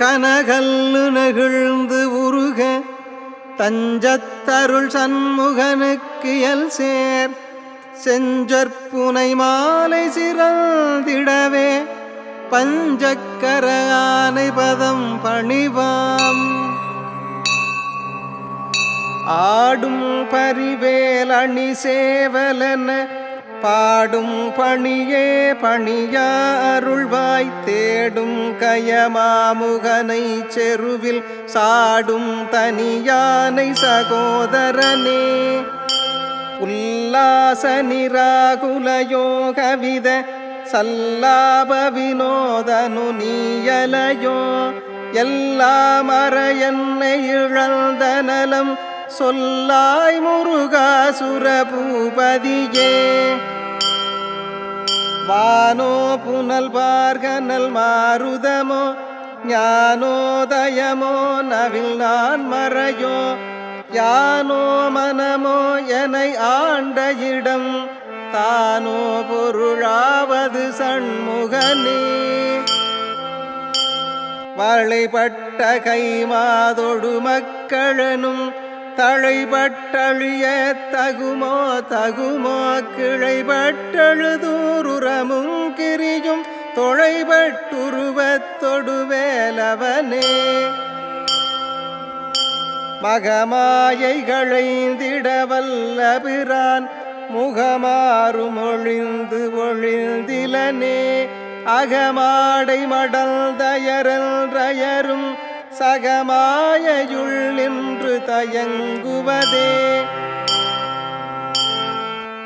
கனகல்லு நெகிழ்ந்து உருக தஞ்சத்தருள் சண்முகனுக்கு எல் சேர். செஞ்சற்புனை மாலை சிறந்திடவே பஞ்சக்கர ஆனை பதம் பணிவாம். ஆடும் பரிவேல் அணி சேவலன பாடும் பணியே பணியா அருள்வாய் தேடும் கயமாமுகனை செருவில் சாடும் தனியானை சகோதரனே. உல்லாச நிராகுலயோகவித சல்லாப வினோதனு நீயலையோ. எல்லாம் அற என்னை இழந்த நலம் சொல்லாய் முருகாசுர பூபதியே வானோ புனல் பார்கனல் மாருதமோ ஞானோதயமோ நவில் நான் மறையோ. யானோ மனமோ எனை ஆண்ட இடம் தானோ பொருளாவது சண்முகனே. வளைபட்ட கைமாதொடு மக்களனும் தழைபட்டழிய தகுமோ தகுமோ கிளைபட்டழுதூருரமும் கிரியும் தொழைபட்டுருவத்தொடு வேலவனே. மகமாயைகளைந்திடவல்ல பிரான் முகமாறும் ஒழிந்து ஒழிந்திலனே அகமாடை மடல் தயரல் ரயரும் சகமாயையுள் நின்று தயங்குவதே.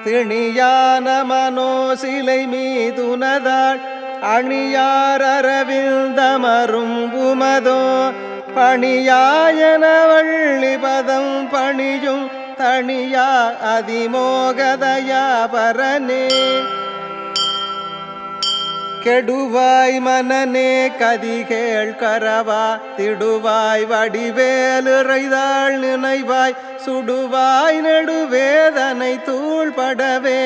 திணியான மனோசிலை மீதுனதாள் அணியார் அரவிந்தமரும் உமதோ பணியாயன பணியும் தனியா அதிமோகதயா பரனே கெடுவாய் மனநே கதிகேள் கரவா திடுவாய் வடிவேலுறைதாள் நினைவாய் சுடுவாய் நெடுவேதனை தூள்படவே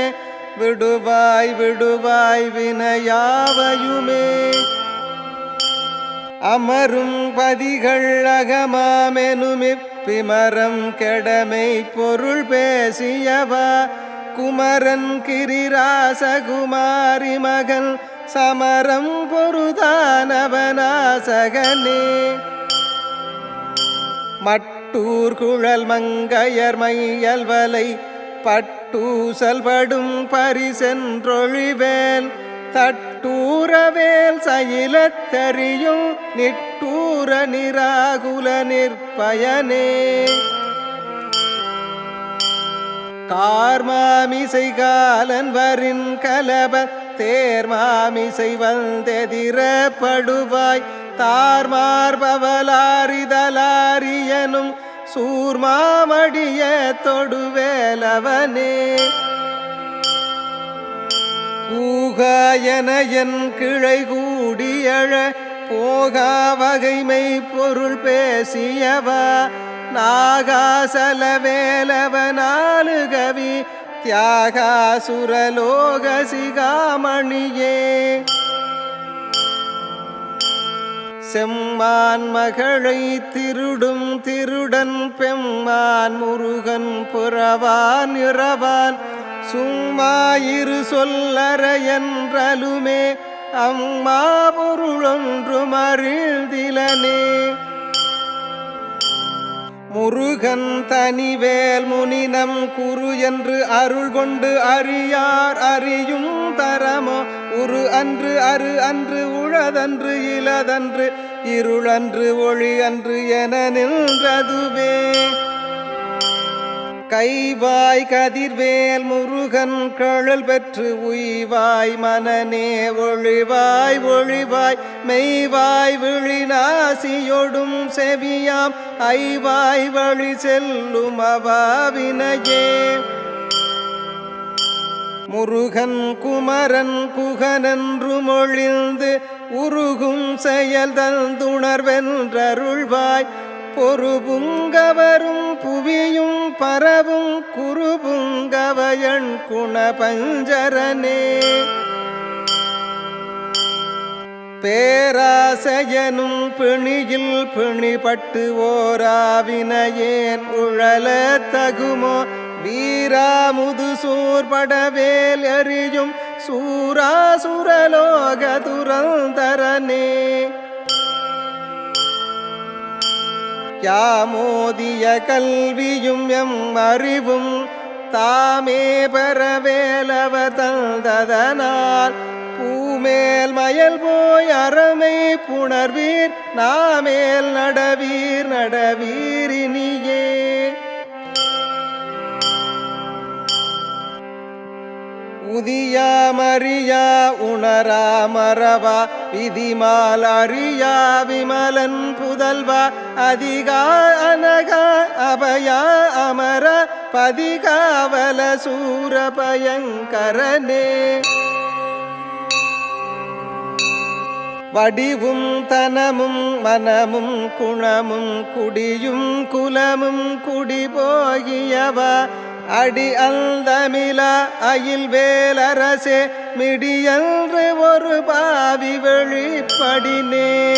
விடுவாய் விடுவாய் வினையாவையுமே. அமரும் பதிகள் அகமாமெனுமிப்பிமரம் கெடமை பொருள் பேசியவா குமரன் கிரிராசகுமாரி மகன் சமரம் பொருதானவனாசகனே. மட்டூர் குழல் மங்கையர் மையல்வலை பட்டூசல்படும் பரிசென்றொழிவேல் தட்டூரவேல் சயிலத்தறியும் நிட்டூர நிராகுல நிற்பயனே. கார்மாமிசை காலன் வரின் கலப தேர்மாமிசை வந்தெதிரப்படுவாய். தார்மார்பவலாரிதலாரியனும் சூர்மாமடிய தொடுவேலவனே. கூகாயன என் கிளை கூடியழ போகா வகைமை பொருள் பேசியவா. நாகாசல வேலவனாலு கவி தியாகாசுரலோக சிகாமணியே செம்மான் மகளை திருடும் திருடன் பெம்மான் முருகன் புறவான் இரவான் சும்மாயிரு சொல்லற என்றலுமே அம்மா பொருளொன்று அறிந்திலனே முருகன் தனிவேல் முனினம் குரு என்று அருள் கொண்டு அறியார் அறியும் தரமோ. உரு அன்று அரு அன்று உழதன்று இலதன்று இருளன்று ஒளி அன்று என நின்றதுவே. கைவாய் கதிர்வேல் முருகன் கழல் பெற்று உய்வாய் மனநே ஒழிவாய் ஒழிவாய் மெய்வாய் விழிநாசியொடும் செவியாம் ஐவாய் வழி செல்லும் அவாவினையே. முருகன் குமரன் குகனன்று மொழிந்து உருகும் செயல் தந்துணர்வென்றருள்வாய். பொறுபுங்கவரும் புவியும் பரவும் குருபுங்கவயன் குணபஞ்சரனே. பேராசையனும் பிணியில் பிணிபட்டு ஓராவினையேன் உழல தகுமோ? வீராமுது சூர்படவேல் எறியும் சூராசுரலோக துரந்தரனே. யாமோதிய கல்வியும் எம் அறிவும் தாமே பெறவேலவ தந்ததனால் பூமேல் மயல் போய் அறமை புணர்வீர் நாமேல் நடவீர் நடவீரினியே உதியா மரியா உணரா மரவா விதிமால் அறியா விமலன் புதல்வா அதிகா அனகா அபயா அமர பதிகாவல சூர பயங்கரனே வடிவும் தனமும் மனமும் குணமும் குடியும் குலமும் குடி போகியவா அடி அந்தமில அயில் வேலரசே மிடியன்று ஒரு பாவி வெளிப்படினே.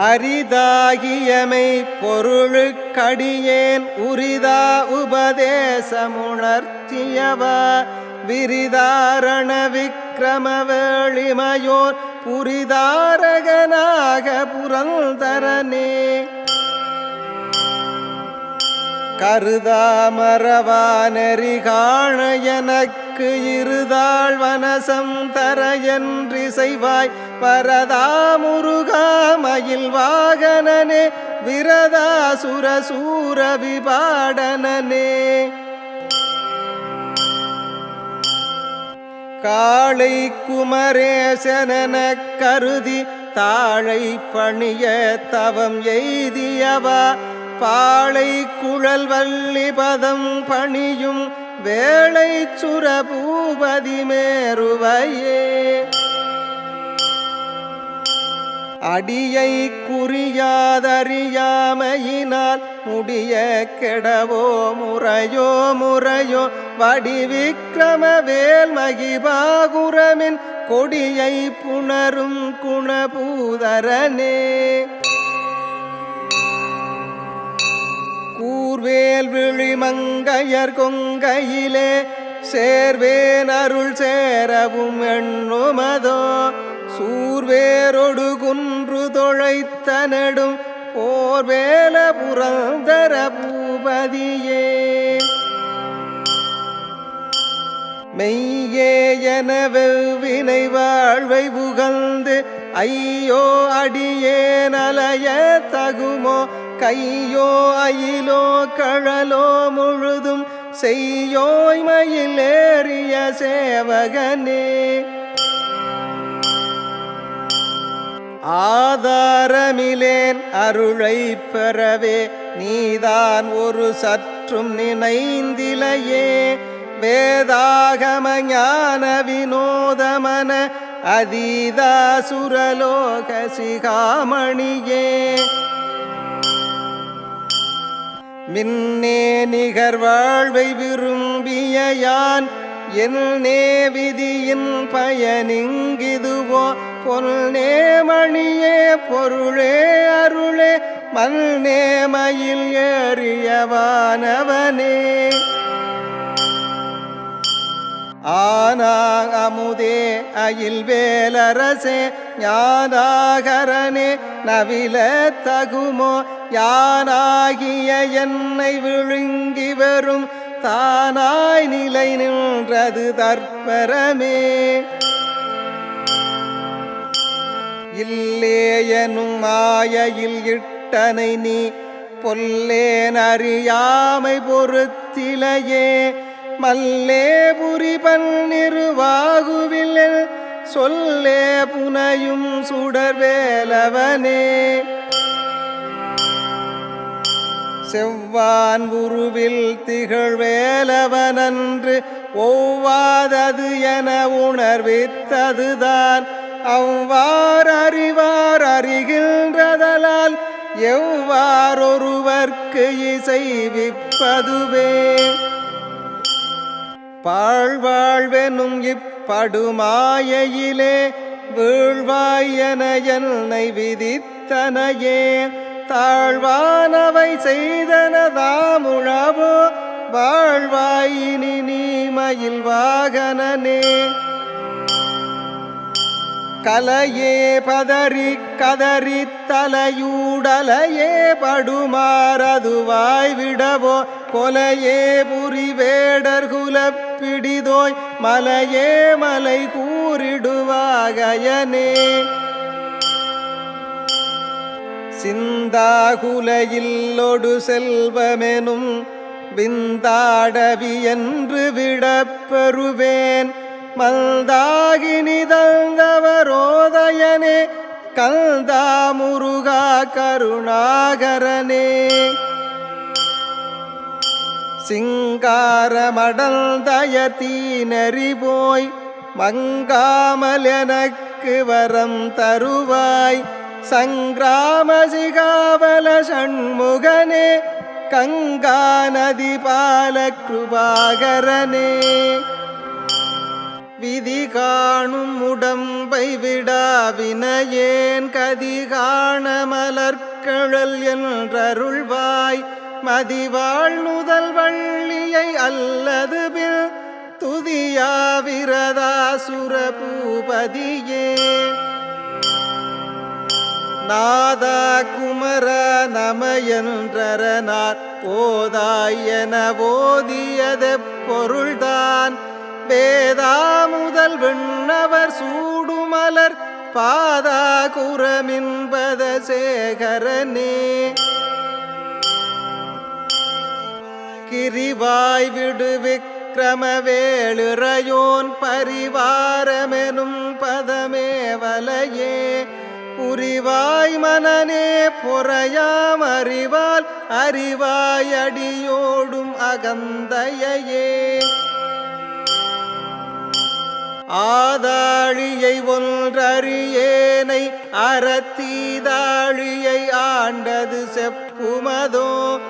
அரிதாகியமை பொருளுக்கடியேன் உரிதா உபதேசமுணர்த்தியவா. விரிதாரண விக்கிரம வேளிமையோர் புரிதாரகனாக புரந்தரனே. கருதாமரவானரி காண எனக்கு இருதாள் வனசம் தர என்று செய்வாய் பரதா முருகாமயில் வாகனனே விரதாசுர சூர விபாடனனே காளை குமரேசனன கருதி தாழை பணிய தவம் எய்தியவா? பாளை குழல் வள்ளி பதம் பணியும் வேளை சுரபூபதி மேருவையே. அடியை குறியாதறியாமையினால் முடிய கெடவோ முறையோ முறையோ வடிவிக்கிரம வேல் மகிபாகுரமின் கொடியை புணரும் குணபூதரனே. ஊர்வேல் விழிமங்கையர் கொங்கையிலே சேர்வேன் அருள் சேரவும் எண்ணுமதோ. சூர்வேரொடு குன்று தொழைத்த நெடும் போர்வேல புரந்தர பூபதியே. மெய்யே என வெவ்வினை வாழ்வை புகழ்ந்து ஐயோ அடியே நலைய தகுமோ. கையோ அயிலோ கழலோ முழுதும் செய்யோய் ஏறிய சேவகனே. ஆதாரமிலேன் அருளை பெறவே நீதான் ஒரு சற்றும் நினைந்திலையே. வேதாகம ஞான வினோதமன அதீதா சுரலோக சிகாமணியே. மின்னே நிகர் வாழ்வை விரும்பிய யான் என்னே விதியின் பயனிங்கிதுவோ பொன்னே மணியே பொருளே அருளே மல்நே மயில் ஏறியவானவனே ஆனா அமுதே அயில் வேலரசே ஞானாகரனே நவில தகுமோ யானாகிய என்னை விழுங்கி வரும் தானாய் நிலை நின்றது தற்பரமே. இல்லேயனும் மாயையில் இட்டனை நீ பொல்லேன் அறியாமை பொறுத்திலையே மல்லே புரி பன்னிருவாகுவில் சொல்லே புனையும் சுடர்வேலவனே. செவ்வான் உருவில் திகழ்வேலவனன்று ஒவ்வாதது என உணர்வித்ததுதான். அவ்வாறு அறிவார் அறிகின்றதலால் எவ்வாறொருவர்க்கு இசைவிப்பதுவே. பாழ்வாழ்வெனும் இப்படுமாயையிலே வீழ்வாயன என்னை விதித்தனையே. தாழ்வானவை செய்தனதாமுழவோ வாழ்வாயினி நீமையில் வாகனனே. கலையே பதறி கதறி தலையூடலையே படுமாறதுவாய் விடவோ? கொலையே புரி வேடர் குலப்பிடிதோய் மலையே மலை கூறிடுவாகயனே. சிந்தாகுலையில்லொடு செல்வமெனும் விந்தாடவி என்று விடப்பெறுவேன். மந்தாகினி நிதழ்ந்தவரோதயனே கந்தா முருகா கருணாகரனே. சிங்காரமடந்தயத்தீ நெறி போய் மங்காமல் எனக்கு வரம் தருவாய். சங்கிராம சிகாவல சண்முகனே கங்கா நதி பால கிருபாகரனே. விதி காணும் உடம்பை விடா வினையேன் கதி காண மலர்கழல் என்றருள்வாய். மதிவாழ் நுதல் வள்ளியை அல்லது பில் துதியாவிரதா சுரபூபதியே. நாதா குமர நமயன்றரனார் போதாய் என ஓதியதெப் பொருள்தான். பேதா முதல் விண்ணவர் சூடுமலர் பாதா குரமின்பத சேகரனே. கிரிவாய் விடு விக்கிரமவேளுரையோன் பரிவாரமெனும் பதமே வலையே. புரிவாய் மனநே பொறையாம் அறிவால் அறிவாயடியோடும் அகந்தையே ஆதாழியை ஒன்றறியேனை அறத்தீதாழியை ஆண்டது செப்புமதோ.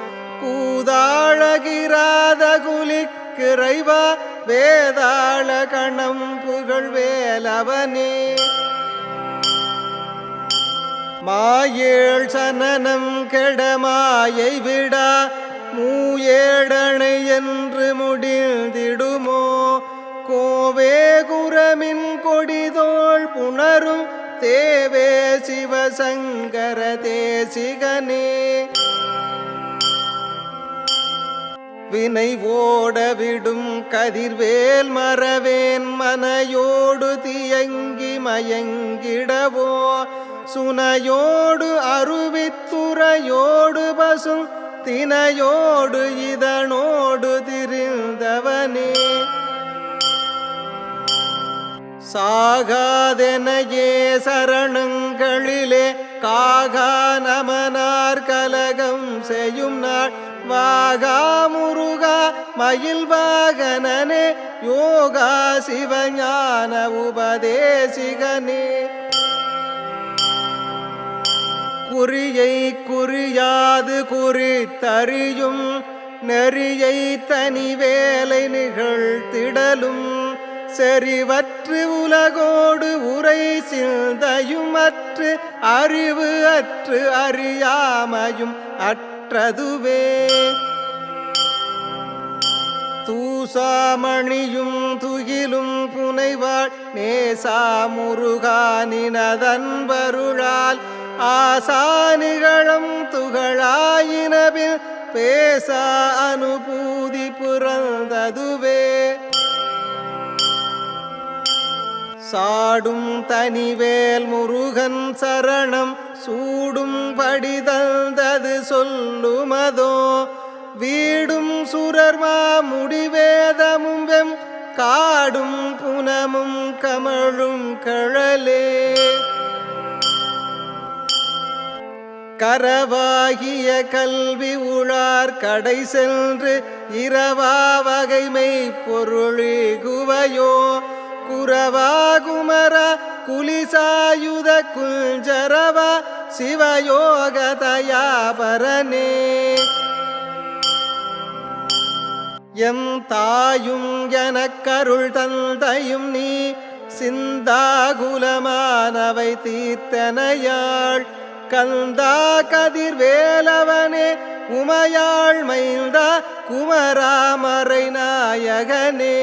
கூதாழகிராத குலிக்கிறைவா வேதாள கணம் புகழ் வேலவனே மாயேள் சனனம் கெடமாயை விடா மூயேடனை என்று முடிந்திடுமோ. கோவேகுரமின் கொடிதோள் புணரும் தேவே சிவசங்கர தேசிகனே. வினை ஓட விடும் கதிர்வேல் மறவேன் மனையோடு தியங்கி மயங்கிடவோ. சுனையோடு அருவித்துறையோடு பசும் தினையோடு இதனோடு திரிந்தவனே. சாகாதெனையே சரணங்களிலே காகா நமனார் கலகம் செய்யும் நாள். வாகா முருகா மயில் வாகனனே யோகா சிவஞான உபதேசிகனே. குறியை குறியாது குறித்தறியும் நெறியை தனி வேலை நிகழ்த்திடலும். செறிவற்று உலகோடு உரை சிந்தையுமற்று அறிவு அற்று அறியாமையும் அற்றதுவே. தூசாமணியும் துகிலும் புனைவாள் நேசா முருகானினதன்பருளால் ஆசானிகளும் துகளாயினவில் பேசா அனுபூதி புறந்ததுவே. சாடும் தனிவேல் முருகன் சரணம் சூடும் படி தந்தது சொல்லுமதோ. வீடும் சுரர்மா முடிவேதமும் வெம் காடும் புனமும் கமழும் கழலே. கரவாகிய கல்வி உழார் கடை சென்று இரவா வகைமை பொருளி குரவாகுமர குலிசாயுத குஞ்சரவ சிவயோக தயாபரனே எம் தாயும் எனக்கருள் தந்தையும் நீ சிந்தாகுலமானவை தீர்த்தனையாள். கந்தா கதிர்வேலவனே உமையாள் மைந்தா குமராமரை நாயகனே.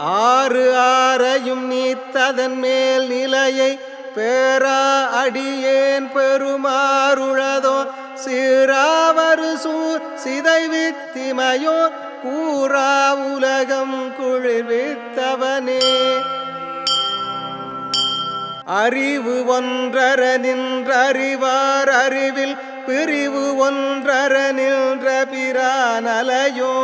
ஆறு ஆறையும் நீத்ததன் மேல் நிலையை பேரா அடியேன் பெருமாறுழதோ சீராவரு சூர் சிதைவித்திமையோ கூறா உலகம் குளிர்வித்தவனே அறிவு ஒன்றர நின்றறிவார் அறிவில் பிரிவு ஒன்றர நின்ற பிரானலையோ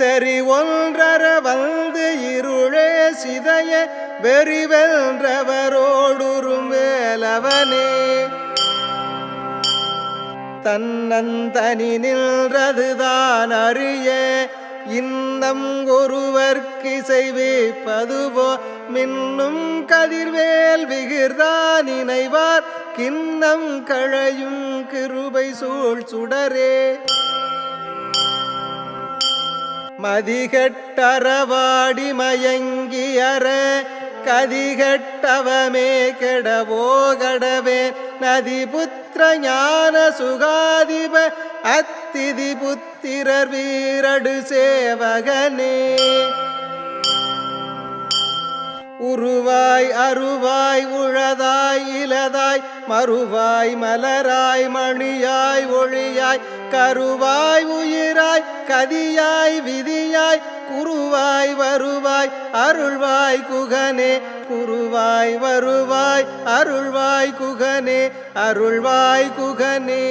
சரி ஒன்றர வந்து இருளே சிதைய வெறிவென்றவரோடுறும் வேலவனே. தன்னந்தனி நின்றதுதான் அறிய இன்னம் ஒருவர்க்கு செய்விப்பதுவோ மின்னும் கதிர்வேல் விகிர்தான் நினைவார் கிண்ணம் கழையும் கிருபை சூழ் சுடரே. மதிகட்டரவாடி மயங்கியற கதிகட்டவமே கெடவோ கடவே. நதி புத்திர ஞான சுகாதிப அத்திதி புத்திரர் வீரடு சேவகனே. உருவாய் அருவாய் உழதாய் இலதாய் மறுவாய் மலராய் மணியாய் ஒளியாய் கருவாய் உயிராய் கதியாய் விதியாய் குருவாய் வருவாய் அருள்வாய் குகனே குருவாய் வருவாய் அருள்வாய் குகனே அருள்வாய் குகனே.